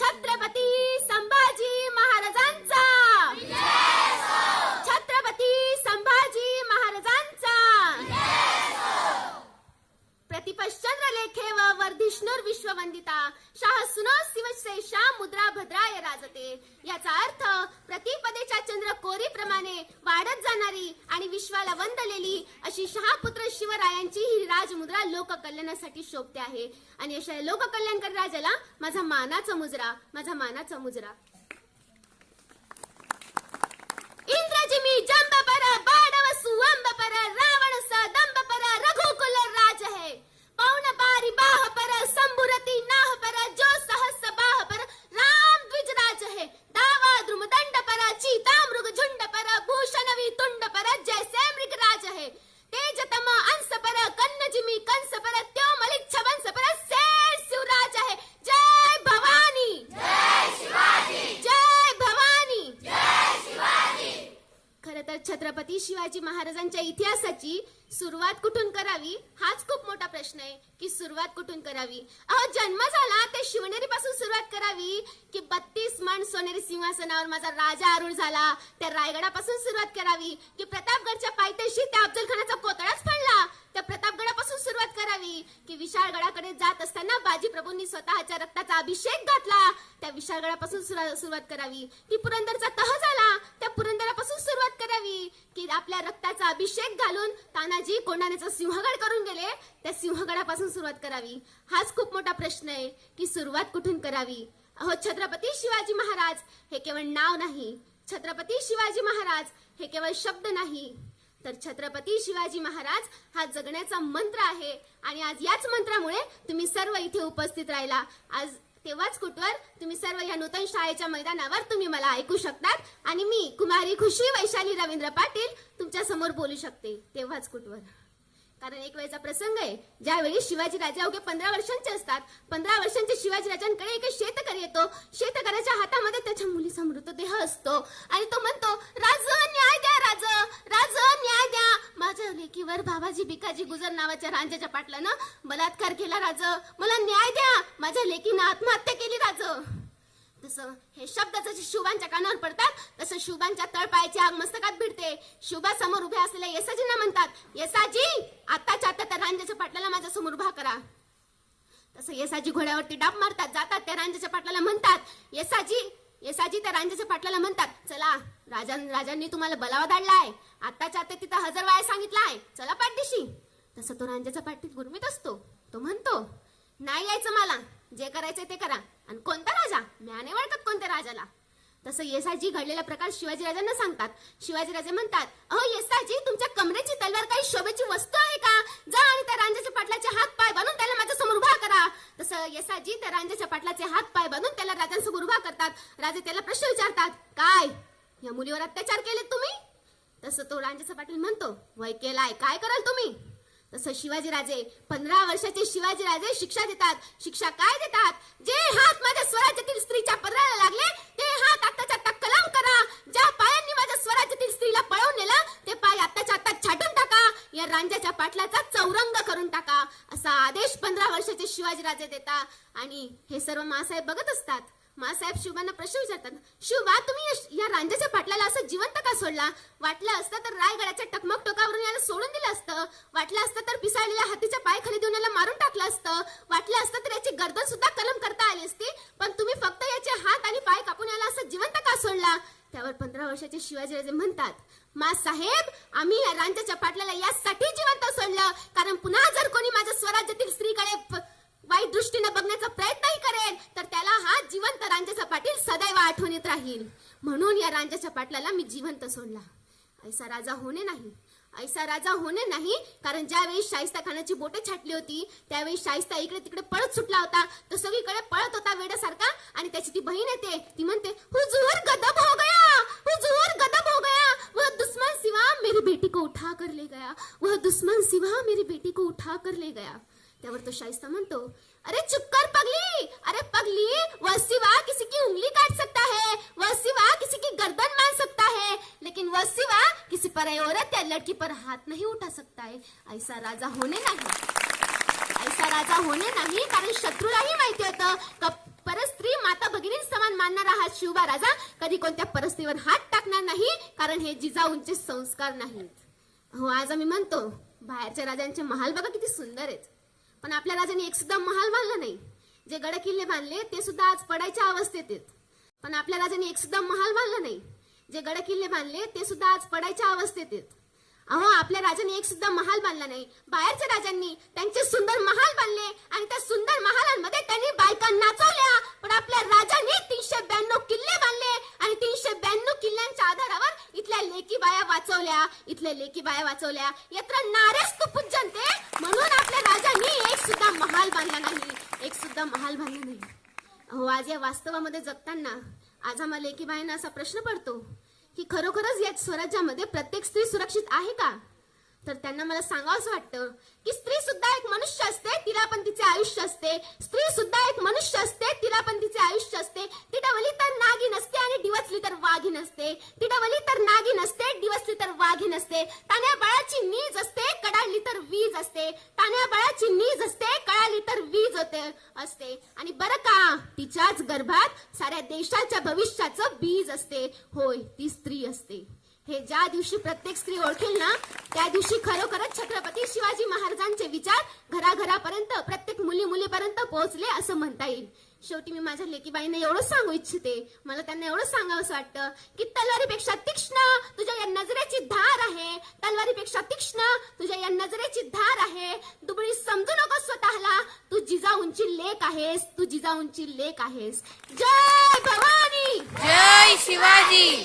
छत्रपती वाढत जाणारी आणि विश्वाला वंदलेली अशी शहापुत्र शिवरायांची ही राजमुद्रा लोककल्याणासाठी शोभते आहे. आणि अशा लोककल्याणकर राजाला माझा मानाचा मुजरा माझा मानाचा मुजरा इंद्रजिमी जंब पर बाडव सुअंब पर रावण स दंब पर रघुकुल राज है पौन पारी बाह पर संबुरती नाह पर जो सहस बाह पर राम द्विज राज है दावा द्रुम दंड पर चीता मृग झुंड पर भूषण तुंड पर जैसे मृग राज है तेजतम अंश पर कन्नजिमी कंस पर त्यो मलिक वंश पर शेर शिवराज है जय भवानी जय भवानी खर तर छत्रपती शिवाजी महाराजांच्या इतिहासाची सुरुवात कुठून करावी? हाच खूप मोठा प्रश्न आहे की सुरुवात कुठून करावी? अहो जन्म झाला ते शिवनेरी पासून सुरुवात करावी की बत्तीस मण सोनेरी सिंहासनावर माझा राजा आरूढ झाला. त्या रायगडापासून सुरुवात करावी की प्रतापगडच्या पायथ्याशी त्या अफजल खानाचा पोतळाच पडला. त्या प्रतापगडापासून सुरुवात करावी की विशाळगडाकडे जात असताना बाजी प्रभूंनी स्वतःच्या रक्ताचा अभिषेक घातला. त्या विशाळगडापासून सुरुवात करावी की पुरंदरचा तह झाला. सुरुवात करावी की आपल्या रक्ताचा अभिषेक घालून तानाजी कोंढाण्याचा सिंहगड करून गेले. त्या सिंहगडापासून सुरुवात करावी. हाच खूप मोठा प्रश्न आहे की सुरुवात कुठून करावी? अहो छत्रपती शिवाजी महाराज हे केवळ नाव नाही. छत्रपती शिवाजी महाराज हे केवळ शब्द नाही. तर छत्रपती शिवाजी महाराज हा जगण्याचा मंत्र आहे आणि आज याच मंत्रामुळे तुम्ही सर्व इथे उपस्थित राहिला. आज तेव्हाच कुठवर तुम्ही सर्व या नूतन शाळेच्या मैदानावर तुम्ही मला ऐकू शकतात आणि मी कुमारी खुशी वैशाली रवींद्र पाटील तुमच्यासमोर बोलू शकते. तेव्हाच कुठवर. कारण एक वेळेचा प्रसंग आहे ज्यावेळी शिवाजी राजा अवघे पंधरा वर्षांचे असतात पंधरा वर्षांचे शिवाजी राजांकडे एक शेतकर येतो शेतकऱ्याच्या हातामध्ये त्याच्या मुलीचा मृतदेह असतो. आणि तो म्हणतो राज न्याय द्या राज राज न्याय द्या. माझ्या लेकीवर बाबाजी भिकाजी गुजर नावाच्या रांजाच्या पाटलानं बलात्कार केला राज. मला न्याय द्या माझ्या लेकीनं आत्महत्या केली राज. तसं हे शब्द जसे शुभांच्या कानावर पडतात तसं शुभांच्या तळपायाची आग मस्तकात भिडते. शुभासमोर उभे असलेल्या येसाजींना म्हणतात येसाजी आताच्या आता त्या रांजाच्या पाटलाला माझ्यासमोर उभा करा. तसं येसाजी घोड्यावरती डाप मारतात जातात त्या रांजाच्या पाटलाला म्हणतात येसाजी येसाजी त्या रांजाच्या पाटलाला म्हणतात चला राजा राजांनी तुम्हाला बलावा धाडलाय आताच्या आता तिथं हजर वाया सांगितलाय. चला पाठदिशी. तसं तो रांजाचा पाठीत गुरमीत असतो. तो म्हणतो नाही यायचं मला. जे करायचे ते करा. आणि कोणता राजा? म्याने वळतात कोणत्या राजाला? तसं येसाजी घडलेला प्रकार शिवाजीराजांना सांगतात. शिवाजीराजे म्हणतात अहो येसाजी तुमच्या कमरेची तलवार काही शोभेची वस्तू आहे का? जा आणि त्या रांजाच्या पाटलाचे हात पाय बांधून त्याला माझ्यासमोर उभा करा. तसं येसाजी त्या रांजाच्या पाटलाचे हात पाय बांधून त्याला राजांसमोर उभा करतात. राजे त्याला प्रश्न विचारतात काय? या मुलीवर अत्याचार केले तुम्ही? तसं तो रांजाचा पाटील म्हणतो वय केलाय. काय कराल तुम्ही? तसं शिवाजीराजे पंधरा वर्षाचे शिवाजीराजे शिक्षा देतात. शिक्षा काय देतात? जे हात माझ्या स्वराज्यातील स्त्रीच्या पदराला लागले ते हात आत्ताच्या आत्ता कलम करा. ज्या पायांनी माझ्या स्वराज्यातील स्त्रीला पळवून नेलं ते पाय आत्ताच्या आत्ता छाटून टाका. या रांजाच्या पाटलाचा चौरंग करून टाका. असा आदेश पंधरा वर्षाचे शिवाजीराजे देता देतात. आणि हे सर्व मासाहेब बघत असतात. मासाहेब शिवबांना प्रश्न विचारतात शिवबा तुम्ही या- रांजाच्या पाटलाला असं जिवंत का सोडला? वाटलं असतं तर रायगडाच्या टकमक टोकावरून याला सोडून दिलं असतं. वाटलं असतं तर पिसाळलेल्या हातीच्या पाय खाली देऊन याला मारून टाकलं असतं. वाटलं असतं तर याची गर्दन सुद्धा कलम करता आली असती. पण तुम्ही फक्त याचे हात आणि पाय कापून याला असं जिवंत का सोडला? त्यावर पंधरा वर्षाचे शिवाजीराजे म्हणतात मा साहेब आम्ही या रांजाच्या पाटलाला यासाठी जिवंत सोडलं. कारण पुन्हा जर कोणी माझ्या स्वराज्यातील स्त्रीकडे वाईट दृष्टीने बघण्याचा प्रयत्नही करेल तर त्याला हा जिवंत रांजाचा पाटील सदैव आठवणीत राहील. म्हणून या रांजाच्या पाटलाला मी जिवंत सोडला. ऐसा राजा होणे नाही. ऐसा राजा होणे नाही कारण ज्यावेळी शाहिस्ता खानाची बोटे छाटली होती त्यावेळी शाहिस्ता इकडे तिकडे पळत सुटला होता. तो सगळीकडे पळत होता वेड्यासारखा आणि त्याची ती बहीण येते. ती म्हणते हुजूर गदब हो गया! हुजूर गदब हो गया! वह दुश्मन सिवा मेरी बेटी को उठा कर ले गया! वह दुश्मन सिवा मेरी बेटी को उठा कर ले गया! त्यावर तो शाहिस्ता म्हणतो अरे चुप कर पगली! अरे पगली! वह सिवा किसी की उंगली काट सकता है वह सिवा किसी की गर्दन मान सकता है लेकिन वह सिवा किसी पर औरत या लड़की पर हाथ नहीं उठा सकता है। ऐसा राजा होणे नाही। ऐसा राजा होणे नाही कारण शत्रूलाही माहिती होतं। परस्त्री माता भगिनी समान मानणारा हा शिवबा राजा कधी कोणत्या परस्त्रीवर हात टाकणार नाही कारण हे जिजाऊंचे संस्कार नाहीत. हो आज आम्ही म्हणतो बाहेरच्या राजांचे महाल बघा किती सुंदर आहेत. पण आपल्या राजाने एक सुद्धा महाल बांधला नाही. जे गड किल्ले बांधले ते सुद्धा आज पडायच्या अवस्थेत आहेत. पण आपल्या राजाने एक सुद्धा महाल बांधला नाही. जे गड किल्ले बांधले ते सुद्धा आज पडायच्या अवस्थेत आहेत. अहो आपल्या राजाने एक सुद्धा महाल बांधला नाही. बाहेरच्या राजांनी त्यांचे सुंदर महाल बांधले आणि त्या सुंदर महालांमध्ये त्यांनी बायका नाचवल्या. पण आपल्या राजाने तीनशे ब्याण्णव किल्ले बांधले आणि तीनशे ब्याण्णव किल्ल्यांच्या आधारावर इथल्या लेकी बाया वाचवल्या. इथल्या लेकी बाया वाचवल्या. यत्र नारेस तू पूजनते म्हणून आपल्या राजांनी एक सुद्धा महाल बांधला नाही एक सुद्धा महाल बांधला नाही. हो आज या वास्तवामध्ये जगताना आज आम्हा लेखीबाईंना असा प्रश्न पडतो की खरोखरच या स्वराज्यामध्ये प्रत्येक स्त्री सुरक्षित आहे का? तर त्यांना मला सांगावंच वाटतं की स्त्री सुद्धा एक मनुष्य असते तिला पण तिचे आयुष्य असते. स्त्री सुद्धा एक मनुष्य असते तिला पण तिचे आयुष्य असते ती डवली तर नागी नसते आणि डिवचली तर वाघी नसते ती डवली तर नागी नसते डिवचली तर वाघी नसते तान्या बाळाची नीज असते कडाळली तर वीज असते तान्या बाळाची नीज असते कळाली तर वीज होते असते आणि बरं का तिच्याच गर्भात साऱ्या देशाच्या भविष्याचं बीज असते. होय ती स्त्री असते. हे ज्या दिवशी प्रत्येक स्त्री ओळखेल ना त्या दिवशी खरोखरच छत्रपती शिवाजी महाराजांचे विचार घराघरापर्यंत प्रत्येक मुली मुलीपर्यंत पोहोचले असं म्हणता येईल. शेवटी मी माझ्या लेकीबाईंना एवढंच सांगू इच्छिते मला त्यांना एवढंच सांगावंसं वाटतं की तलवारीपेक्षा तीक्ष्ण तुझ्या या नजरेची धार आहे तलवारीपेक्षा तीक्ष्ण तुझ्या या नजरेची धार आहे. दुबळी समजू नको स्वतःला. तू जिजाऊंची लेख आहेस तू जिजाऊंची लेख आहेस. जय भवानी! जय शिवाजी!